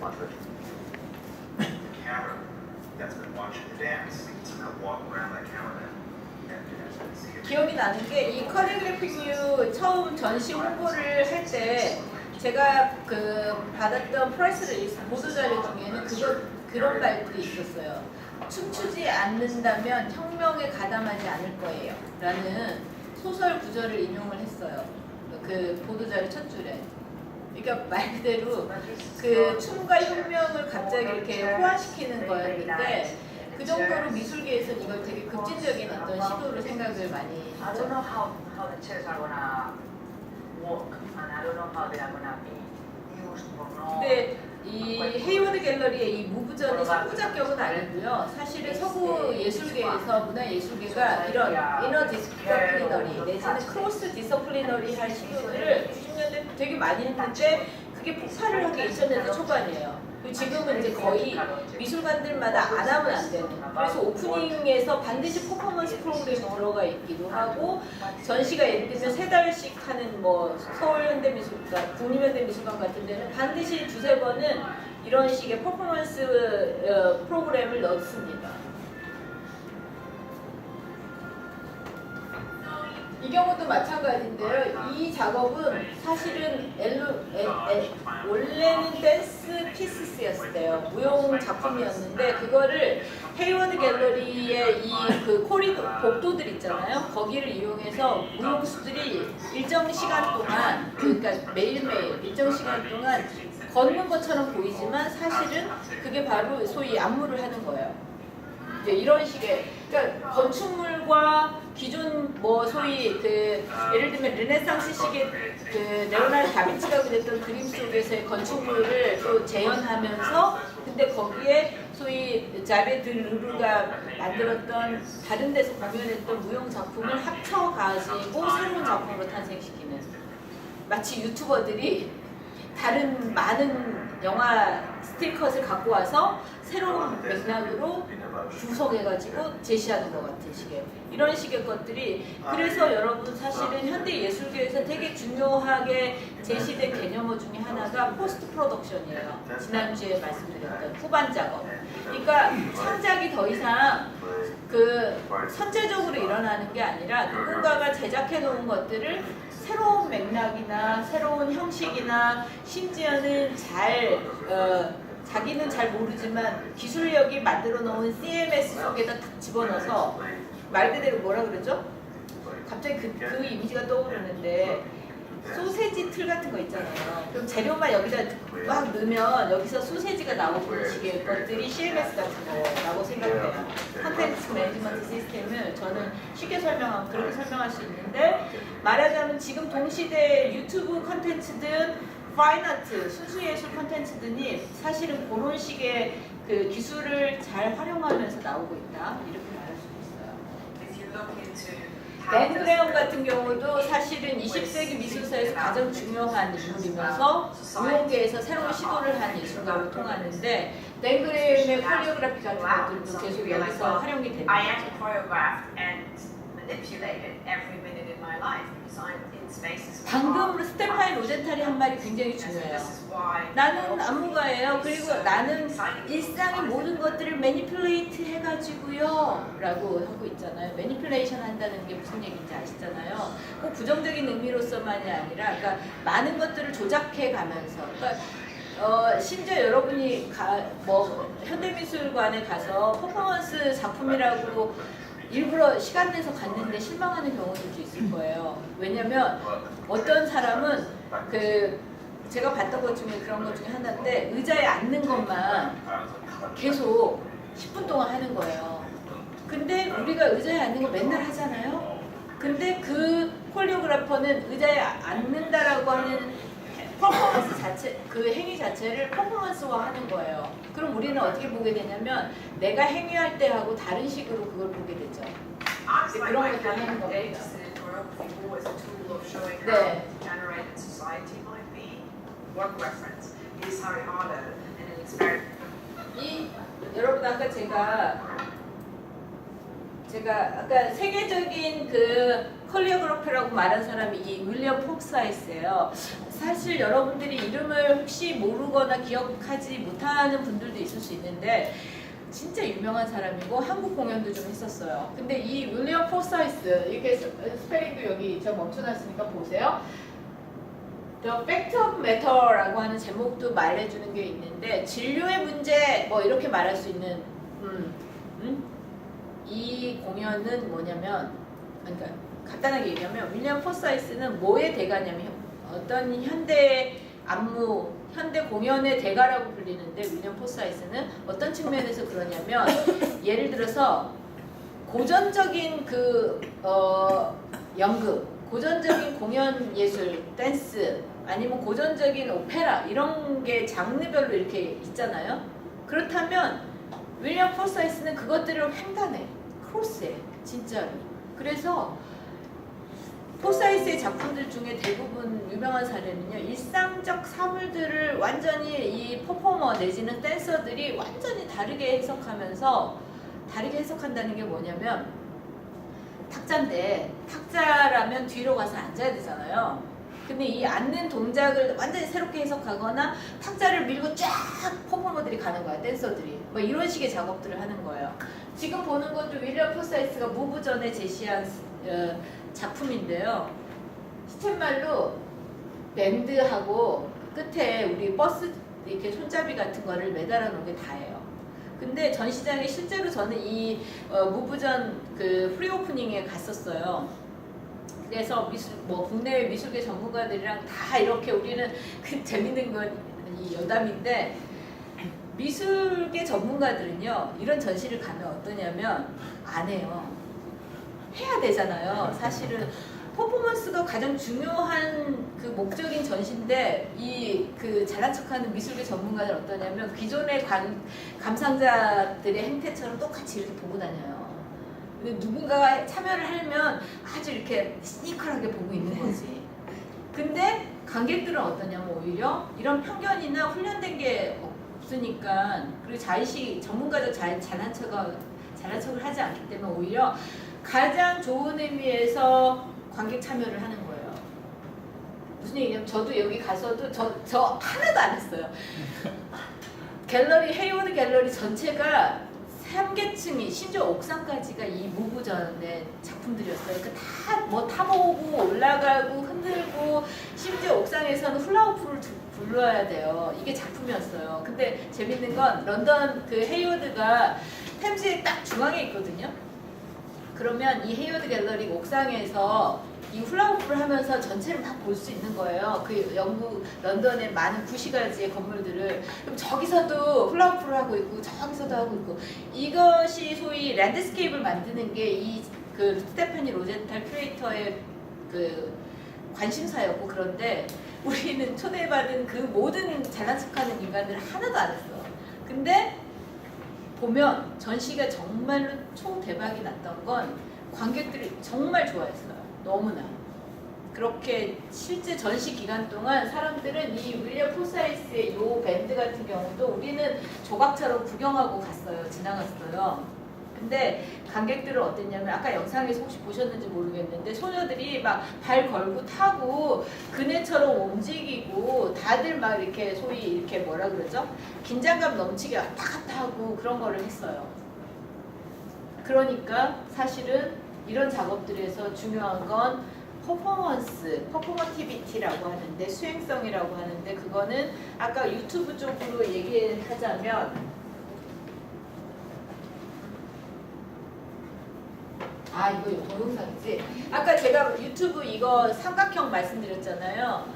want the camera that's been watching the dance kind of walk around that camera it. 기억이 나는 게 이 커리그래픽 뮤 처음 전시 홍보를 할 때 제가 그 받았던 프레스 리스트 보도 자료 중에는 그거 그런 말들이 있었어요. 춤추지 않는다면 혁명에 가담하지 않을 거예요. 라는 소설 구절을 인용을 했어요. 그 보도 자료 첫 줄에. 그러니까 말 그대로 그 춤과 혁명을 갑자기 이렇게 호화시키는 거였는데 그 정도로 미술계에서는 이걸 되게 급진적인 어떤 시도로 생각을 많이 I 했죠. don't know how, how the chairs are gonna work and I don't know how they are gonna be used or not. 근데 이 헤이 갤러리의 이 무브전이 석구작격은 아니고요. 사실은 서구 예술계에서 문화 예술계가 이런 이너 디스플리너리 내지는 크로스 디스플리너리 할 시도를 90년대 되게 많이 했는데 그게 폭발을 한게 2000년대 초반이에요. 지금은 이제 거의 미술관들마다 안 하면 안 되는. 그래서 오프닝에서 반드시 퍼포먼스 프로그램이 들어가 있기도 하고 전시가 예를 들면 세 달씩 하는 뭐 서울현대미술관, 국립현대미술관 같은 데는 반드시 두세 번은 이런 식의 퍼포먼스 어, 프로그램을 넣습니다. 이 경우도 마찬가지인데요. 이 작업은 사실은 엘루, 에, 에, 원래는 댄스 피스였어요. 무용 작품이었는데 그거를 헤이워드 갤러리의 이 그 코리도 복도들 있잖아요. 거기를 이용해서 무용수들이 일정 시간 동안 그러니까 매일매일 일정 시간 동안 걷는 것처럼 보이지만 사실은 그게 바로 소위 안무를 하는 거예요. 이제 이런 식의 그러니까 건축물과 기존 뭐 소위 그 예를 들면 르네상스식의 그 레오나르도 다빈치가 그렸던 그림 속에서의 건축물을 또 재현하면서 근데 거기에 소위 자베드 르루가 만들었던 다른 데서 공연했던 무용 작품을 합쳐 가지고 새로운 작품으로 탄생시키는 마치 유튜버들이 다른 많은 영화 스틸컷을 갖고 와서 새로운 맥락으로 구성해가지고 제시하는 것 같은 식의 이런 식의 것들이 그래서 여러분 사실은 현대 예술계에서 되게 중요하게 제시된 개념어 중에 하나가 포스트 프로덕션이에요. 지난주에 말씀드렸던 후반 작업. 그러니까 창작이 더 이상 그 선제적으로 일어나는 게 아니라 누군가가 제작해 놓은 것들을 새로운 맥락이나 새로운 형식이나 심지어는 잘 어, 자기는 잘 모르지만 기술력이 만들어 놓은 CMS 속에다 탁 집어넣어서 말 그대로 뭐라 그러죠? 갑자기 그, 그 이미지가 떠오르는데 소세지 틀 같은 거 있잖아요. 그럼 재료만 여기다 막 넣으면 여기서 소세지가 나오는 식의 것들이 CMS 같은 거라고 생각해요. 컨텐츠 매니지먼트 시스템을 저는 쉽게 설명하면 그렇게 설명할 수 있는데 말하자면 지금 동시대 유튜브 컨텐츠든 파인아트, 순수예술 컨텐츠들이 사실은 그런 식의 그 기술을 잘 활용하면서 나오고 있다 이렇게 말할 수 있어요. 댄 그레엄 같은 경우도 사실은 20세기 미술사에서 가장 중요한 인물이면서 무용계에서 새로운 시도를 한 예술가로 통하는데 댄 그레엄의 콜리오그라피 같은 것들도 계속 여기서 활용이 됩니다. Am choreographed and manipulated every minute in my life because I'm in spaces. with 방금. 스테파인 로젠탈이 한 말이 굉장히 중요해요. 나는 안무가예요. 그리고 나는 일상의 모든 것들을 매니플레이트 해가지고요. 라고 하고 있잖아요. 매니플레이션 한다는 게 무슨 얘기인지 아시잖아요. 꼭 부정적인 의미로서만이 아니라, 그러니까 많은 것들을 조작해 가면서. 그러니까 어, 심지어 여러분이 가, 뭐 현대미술관에 가서 퍼포먼스 작품이라고 일부러 시간 내서 갔는데 실망하는 경우들도 있을 거예요. 왜냐면 어떤 사람은 그 제가 봤던 것 중에 그런 것 중에 하나인데 의자에 앉는 것만 계속 10분 동안 하는 거예요. 근데 우리가 의자에 앉는 거 맨날 하잖아요. 근데 그 콜리오그래퍼는 의자에 앉는다라고 하는 퍼포먼스 자체, 그 행위 자체를 퍼포먼스화 하는 거예요. 그럼 우리는 어떻게 보게 되냐면 내가 행위할 때 하고 다른 식으로 그걸 보게 되죠. 그런 my 것도 하는 겁니다. 네. 이 여러분 아까 제가 제가 아까 세계적인 그 콜리오그래퍼라고 말한 사람이 이 윌리엄 폭사이스예요. 사실 여러분들이 이름을 혹시 모르거나 기억하지 못하는 분들도 있을 수 있는데 진짜 유명한 사람이고 한국 공연도 좀 했었어요. 근데 이 윌리엄 포사이스 이게 스- 스펠링도 여기 제가 멈춰놨으니까 보세요. The Fact of Matter라고 하는 제목도 말해주는 게 있는데 진료의 문제 뭐 이렇게 말할 수 있는 음, 음? 이 공연은 뭐냐면 그러니까 간단하게 얘기하면 윌리엄 포사이스는 뭐의 대가냐면 어떤 현대 안무 현대 공연의 대가라고 불리는데 윌리엄 포사이스는 어떤 측면에서 그러냐면 예를 들어서 고전적인 그 어, 연극, 고전적인 공연 예술, 댄스 아니면 고전적인 오페라 이런 게 장르별로 이렇게 있잖아요. 그렇다면 윌리엄 포사이스는 그것들을 횡단해, 크로스해, 진짜로. 그래서 포사이스의 작품들 중에 대부분 유명한 사례는요 일상적 사물들을 완전히 이 퍼포머 내지는 댄서들이 완전히 다르게 해석하면서 다르게 해석한다는 게 뭐냐면 탁자인데 탁자라면 뒤로 가서 앉아야 되잖아요. 근데 이 앉는 동작을 완전히 새롭게 해석하거나 탁자를 밀고 쫙 퍼포머들이 가는 거야 댄서들이 뭐 이런 식의 작업들을 하는 거예요. 지금 보는 것도 윌리엄 포사이스가 무브 전에 제시한 어, 작품인데요. 시쳇말로 밴드하고 끝에 우리 버스 이렇게 손잡이 같은 거를 매달아 놓은 게 다예요. 근데 전시장에 실제로 저는 이 어, 무브전 그 프리오프닝에 갔었어요. 그래서 미술 뭐 국내외 미술계 전문가들이랑 다 이렇게 우리는 그 재밌는 건 이 여담인데 미술계 전문가들은요 이런 전시를 가면 어떠냐면 안 해요. 해야 되잖아요. 사실은 퍼포먼스가 가장 중요한 그 목적인 전시인데 이 그 잘난 척하는 미술계 전문가들 어떠냐면 기존의 관, 감상자들의 행태처럼 똑같이 이렇게 보고 다녀요. 근데 누군가가 참여를 하면 아주 이렇게 시니컬하게 보고 있는 거지. 근데 관객들은 어떠냐면 오히려 이런 편견이나 훈련된 게 없으니까 그리고 자의식 전문가적 자, 잘난 척을 잘난 척을 하지 않기 때문에 오히려 가장 좋은 의미에서 관객 참여를 하는 거예요. 무슨 얘기냐면 저도 여기 가서도 저, 저 하나도 안 했어요. 갤러리 헤이워드 갤러리 전체가 3계층이 심지어 옥상까지가 이 무브전의 작품들이었어요. 그러니까 다뭐 타보고 올라가고 흔들고 심지어 옥상에서는 훌라후프를 두- 불러야 돼요. 이게 작품이었어요. 근데 재밌는 건 런던 그 헤이워드가 템즈의 딱 중앙에 있거든요. 그러면 이 헤이워드 갤러리 옥상에서 이 훌라후프를 하면서 전체를 다 볼 수 있는 거예요. 그 영국 런던의 많은 구시가지의 건물들을 그럼 저기서도 훌라후프를 하고 있고 저기서도 하고 있고 이것이 소위 랜드스케이프를 만드는 게 이 그 스테파니 로젠탈 큐레이터의 그 관심사였고 그런데 우리는 초대받은 그 모든 잘난 척하는 인간들을 하나도 안 했어. 근데 보면 전시가 정말로 초대박이 났던 건 관객들이 정말 좋아했어요. 너무나. 그렇게 실제 전시 기간 동안 사람들은 이 윌리엄 포사이스의 요 밴드 같은 경우도 우리는 조각처럼 구경하고 갔어요. 지나갔어요. 근데 관객들은 어땠냐면 아까 영상에서 혹시 보셨는지 모르겠는데 소녀들이 막 발 걸고 타고 그네처럼 움직이고 다들 막 이렇게 소위 이렇게 뭐라 그러죠? 긴장감 넘치게 왔다 갔다 하고 그런 거를 했어요. 그러니까 사실은 이런 작업들에서 중요한 건 퍼포먼스, 퍼포머티비티라고 하는데 수행성이라고 하는데 그거는 아까 유튜브 쪽으로 얘기하자면 아 이거 동영상이지? 아까 제가 유튜브 이거 삼각형 말씀드렸잖아요.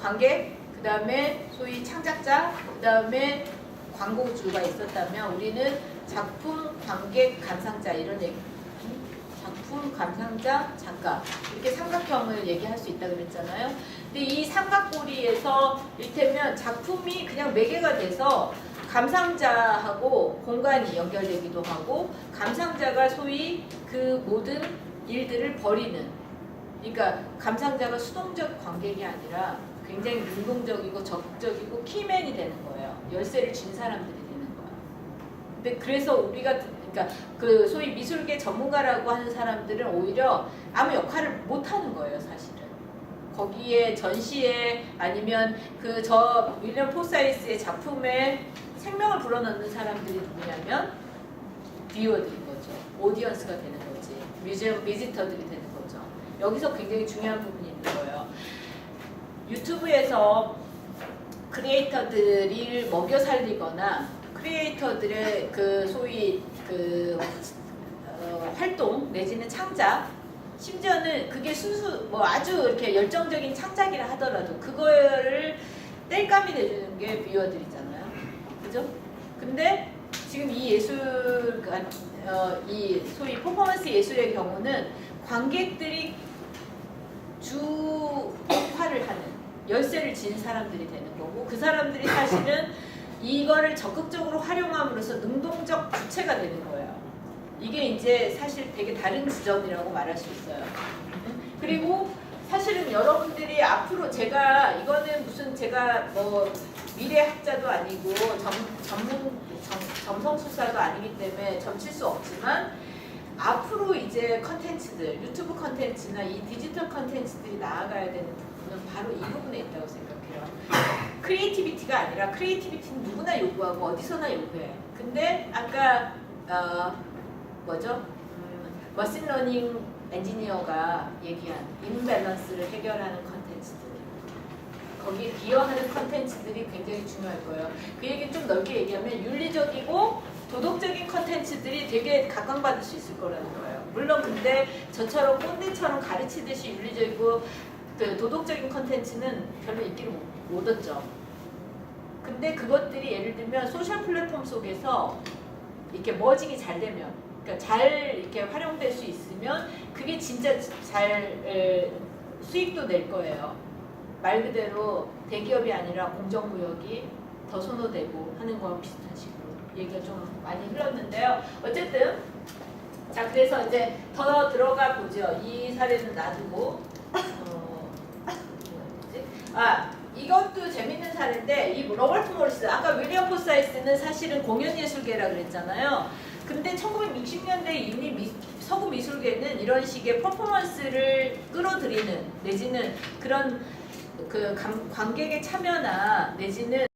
관객, 그 다음에 소위 창작자, 그 다음에 광고주가 있었다면 우리는 작품, 관객, 감상자 이런 얘기. 작품, 감상자, 작가 이렇게 삼각형을 얘기할 수 있다 그랬잖아요. 근데 이 삼각고리에서 일테면 작품이 그냥 매개가 돼서 감상자하고 공간이 연결되기도 하고 감상자가 소위 그 모든 일들을 벌이는 그러니까 감상자가 수동적 관객이 아니라 굉장히 능동적이고 적극적이고 키맨이 되는 거예요. 열쇠를 쥔 사람들이 되는 거예요. 근데 그래서 우리가 그러니까 그 소위 미술계 전문가라고 하는 사람들은 오히려 아무 역할을 못 하는 거예요, 사실은. 거기에 전시에 아니면 그 저 윌리엄 포사이스의 작품에 생명을 불어넣는 사람들이 누구냐면 뷰어들인 거죠. 오디언스가 되는 거지. 뮤지엄 비지터들이 되는 거죠. 여기서 굉장히 중요한 부분이 있는 거예요. 유튜브에서 크리에이터들을 먹여 살리거나 크리에이터들의 그 소위 그 어, 활동 내지는 창작 심지어는 그게 순수 뭐 아주 이렇게 열정적인 창작이라 하더라도 그거를 땔감이 돼주는 게 뷰어들이잖아요. 그죠? 근데 지금 이 예술 어, 이 소위 퍼포먼스 예술의 경우는 관객들이 주 역할을 하는 열쇠를 진 사람들이 되는 거고 그 사람들이 사실은 이거를 적극적으로 활용함으로써 능동적 주체가 되는 거예요. 이게 이제 사실 되게 다른 지점이라고 말할 수 있어요. 그리고 사실은 여러분들이 앞으로 제가 이거는 무슨 제가 뭐 미래학자도 아니고 점, 전문 점, 점성술사도 아니기 때문에 점칠 수 없지만 앞으로 이제 컨텐츠들 유튜브 컨텐츠나 이 디지털 컨텐츠들이 나아가야 되는 부분은 바로 이 부분에 있다고 생각해요. 크리에이티비티가 아니라 크리에이티비티는 누구나 요구하고 어디서나 요구해. 근데 아까 어, 뭐죠? 음, 머신러닝 엔지니어가 얘기한 인밸런스를 해결하는 컨텐츠들 거기에 기여하는 컨텐츠들이 굉장히 중요할 거예요. 그 얘기는 좀 넓게 얘기하면 윤리적이고 도덕적인 컨텐츠들이 되게 각광받을 수 있을 거라는 거예요. 물론 근데 저처럼 꼰대처럼 가르치듯이 윤리적이고 그 도덕적인 컨텐츠는 별로 인기를 못, 못 얻죠. 근데 그것들이 예를 들면 소셜 플랫폼 속에서 이렇게 머징이 잘 되면 그러니까 잘 이렇게 활용될 수 있으면 그게 진짜 잘 에, 수익도 낼 거예요. 말 그대로 대기업이 아니라 공정무역이 더 선호되고 하는 거랑 비슷한 식으로 얘기가 좀 많이 흘렀는데요. 어쨌든 자 그래서 이제 더 들어가 보죠. 이 사례는 놔두고 어? 아 이것도 재밌는 사례인데 이 로버트 모리스 아까 윌리엄 포사이스는 사실은 공연예술계라 그랬잖아요. 근데 1960년대 이미 미, 서구 미술계는 이런 식의 퍼포먼스를 끌어들이는 내지는 그런 그 감- 관객의 참여나 내지는